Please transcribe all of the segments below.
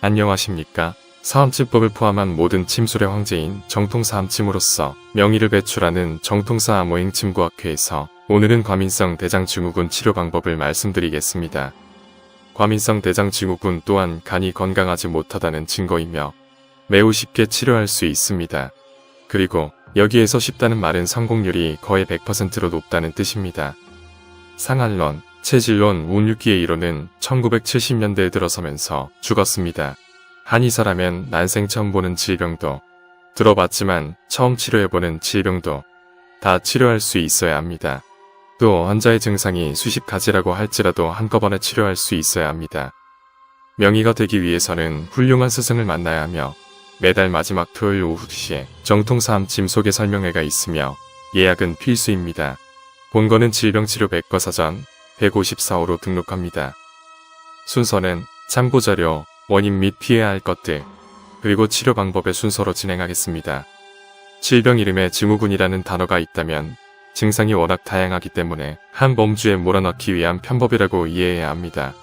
안녕하십니까? 사암침법을 포함한 모든 침술의 황제인 정통사암침으로서 명의를 배출하는 정통사암오행침구학회에서 오늘은 과민성 대장증후군 치료 방법을 말씀드리겠습니다. 과민성 대장증후군 또한 간이 건강하지 못하다는 증거이며 매우 쉽게 치료할 수 있습니다. 그리고 여기에서 쉽다는 말은 성공률이 거의 100%로 높다는 뜻입니다. 상한론, 체질론, 운육기의 이론은 1970년대에 들어서면서 죽었습니다. 한의사라면 난생 처음 보는 질병도 들어봤지만 처음 치료해보는 질병도 다 치료할 수 있어야 합니다. 또 환자의 증상이 수십 가지라고 할지라도 한꺼번에 치료할 수 있어야 합니다. 명의가 되기 위해서는 훌륭한 스승을 만나야 하며 매달 마지막 토요일 오후 2시에 정통사암침 소개 설명회가 있으며 예약은 필수입니다. 본거는 질병치료 백과사전 154호로 등록합니다. 순서는 참고자료, 원인 및 피해야 할 것들, 그리고 치료 방법의 순서로 진행하겠습니다. 질병 이름에 증후군이라는 단어가 있다면 증상이 워낙 다양하기 때문에 한 범주에 몰아넣기 위한 편법이라고 이해해야 합니다.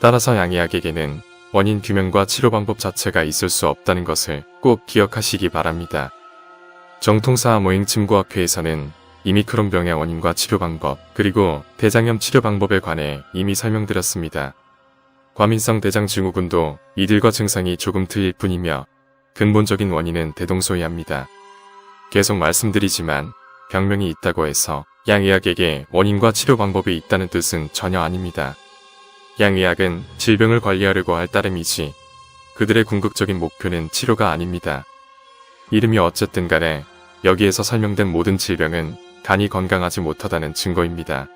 따라서 양의학에게는 원인 규명과 치료 방법 자체가 있을 수 없다는 것을 꼭 기억하시기 바랍니다. 정통사 모행침구학회에서는 이미크론병의 원인과 치료 방법, 그리고 대장염 치료 방법에 관해 이미 설명드렸습니다. 과민성 대장증후군도 이들과 증상이 조금 틀릴 뿐이며 근본적인 원인은 대동소이합니다. 계속 말씀드리지만 병명이 있다고 해서 양의학에게 원인과 치료 방법이 있다는 뜻은 전혀 아닙니다. 양의학은 질병을 관리하려고 할 따름이지 그들의 궁극적인 목표는 치료가 아닙니다. 이름이 어쨌든 간에 여기에서 설명된 모든 질병은 간이 건강하지 못하다는 증거입니다.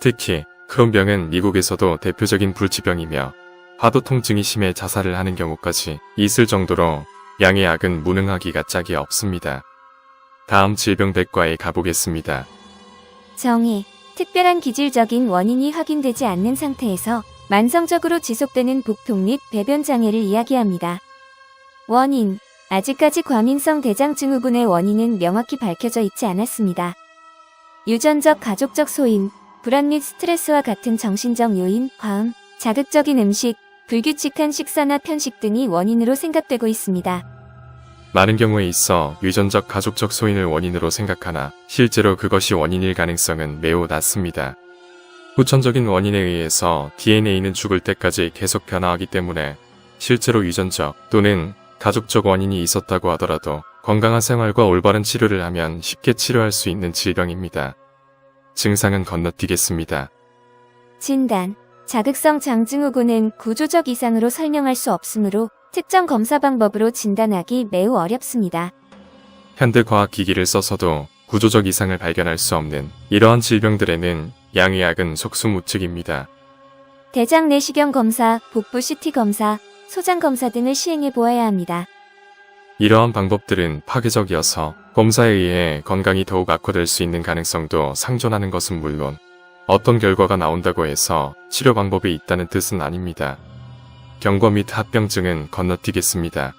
특히 크론병은 미국에서도 대표적인 불치병이며 화도 통증이 심해 자살을 하는 경우까지 있을 정도로 양의학은 무능하기가 짝이 없습니다. 다음 질병 백과에 가보겠습니다. 정의. 특별한 기질적인 원인이 확인되지 않는 상태에서 만성적으로 지속되는 복통 및 배변 장애를 이야기합니다. 원인. 아직까지 과민성 대장증후군의 원인은 명확히 밝혀져 있지 않았습니다. 유전적 가족적 소인, 불안 및 스트레스와 같은 정신적 요인, 과음, 자극적인 음식, 불규칙한 식사나 편식 등이 원인으로 생각되고 있습니다. 많은 경우에 있어 유전적 가족적 소인을 원인으로 생각하나 실제로 그것이 원인일 가능성은 매우 낮습니다. 후천적인 원인에 의해서 DNA는 죽을 때까지 계속 변화하기 때문에 실제로 유전적 또는 가족적 원인이 있었다고 하더라도 건강한 생활과 올바른 치료를 하면 쉽게 치료할 수 있는 질병입니다. 증상은 건너뛰겠습니다. 진단. 자극성 장증후군은 구조적 이상으로 설명할 수 없으므로 특정 검사 방법으로 진단하기 매우 어렵습니다. 현대 과학 기기를 써서도 구조적 이상을 발견할 수 없는 이러한 질병들에는 양의학은 속수무책입니다. 대장 내시경 검사, 복부 CT 검사, 소장 검사 등을 시행해 보아야 합니다. 이러한 방법들은 파괴적이어서 검사에 의해 건강이 더욱 악화될 수 있는 가능성도 상존하는 것은 물론 어떤 결과가 나온다고 해서 치료 방법이 있다는 뜻은 아닙니다. 경과 및 합병증은 건너뛰겠습니다.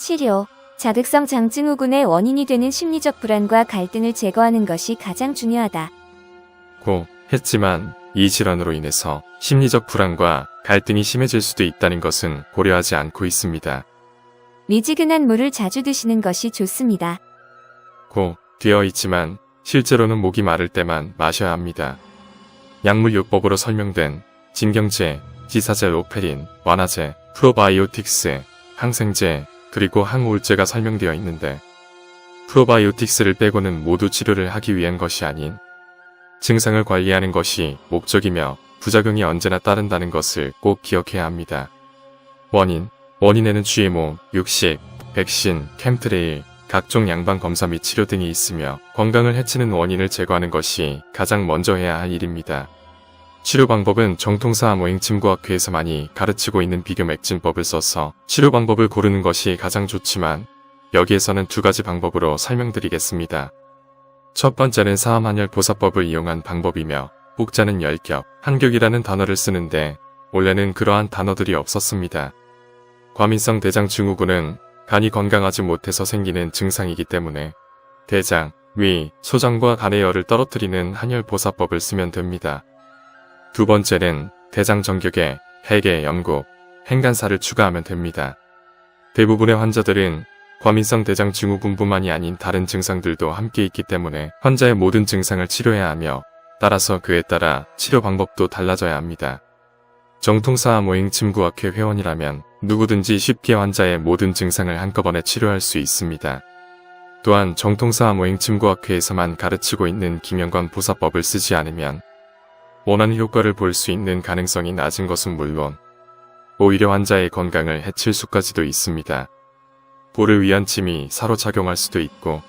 치료. 자극성 장증후군의 원인이 되는 심리적 불안과 갈등을 제거하는 것이 가장 중요하다. 고 했지만 이 질환으로 인해서 심리적 불안과 갈등이 심해질 수도 있다는 것은 고려하지 않고 있습니다. 미지근한 물을 자주 드시는 것이 좋습니다. 고 되어 있지만 실제로는 목이 마를 때만 마셔야 합니다. 약물요법으로 설명된 진경제, 지사제 로페린, 완화제, 프로바이오틱스, 항생제, 그리고 항우울제가 설명되어 있는데 프로바이오틱스를 빼고는 모두 치료를 하기 위한 것이 아닌 증상을 관리하는 것이 목적이며 부작용이 언제나 따른다는 것을 꼭 기억해야 합니다. 원인, 원인에는 GMO, 육식, 백신, 캠트레일, 각종 양방 검사 및 치료 등이 있으며 건강을 해치는 원인을 제거하는 것이 가장 먼저 해야 할 일입니다. 치료 방법은 정통사 모행침구학회에서 많이 가르치고 있는 비교 맥진법을 써서 치료 방법을 고르는 것이 가장 좋지만 여기에서는 두 가지 방법으로 설명드리겠습니다. 첫 번째는 사암한열 보사법을 이용한 방법이며 복자는 열격, 한격이라는 단어를 쓰는데 원래는 그러한 단어들이 없었습니다. 과민성 대장 증후군은 간이 건강하지 못해서 생기는 증상이기 때문에 대장, 위, 소장과 간의 열을 떨어뜨리는 한열 보사법을 쓰면 됩니다. 두 번째는 대장 정격의 해계, 영국, 행간사를 추가하면 됩니다. 대부분의 환자들은 과민성 대장 증후군뿐만이 아닌 다른 증상들도 함께 있기 때문에 환자의 모든 증상을 치료해야 하며 따라서 그에 따라 치료 방법도 달라져야 합니다. 정통사 모행 침구학회 회원이라면 누구든지 쉽게 환자의 모든 증상을 한꺼번에 치료할 수 있습니다. 또한 정통사 모행 침구학회에서만 가르치고 있는 김영관 보사법을 쓰지 않으면 원하는 효과를 볼 수 있는 가능성이 낮은 것은 물론 오히려 환자의 건강을 해칠 수까지도 있습니다. 볼을 위한 침이 사로 작용할 수도 있고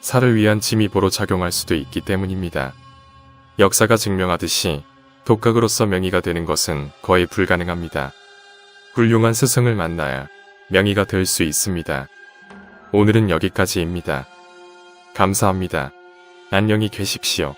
살을 위한 침이 보로 작용할 수도 있기 때문입니다. 역사가 증명하듯이 독학으로서 명의가 되는 것은 거의 불가능합니다. 훌륭한 스승을 만나야 명의가 될 수 있습니다. 오늘은 여기까지입니다. 감사합니다. 안녕히 계십시오.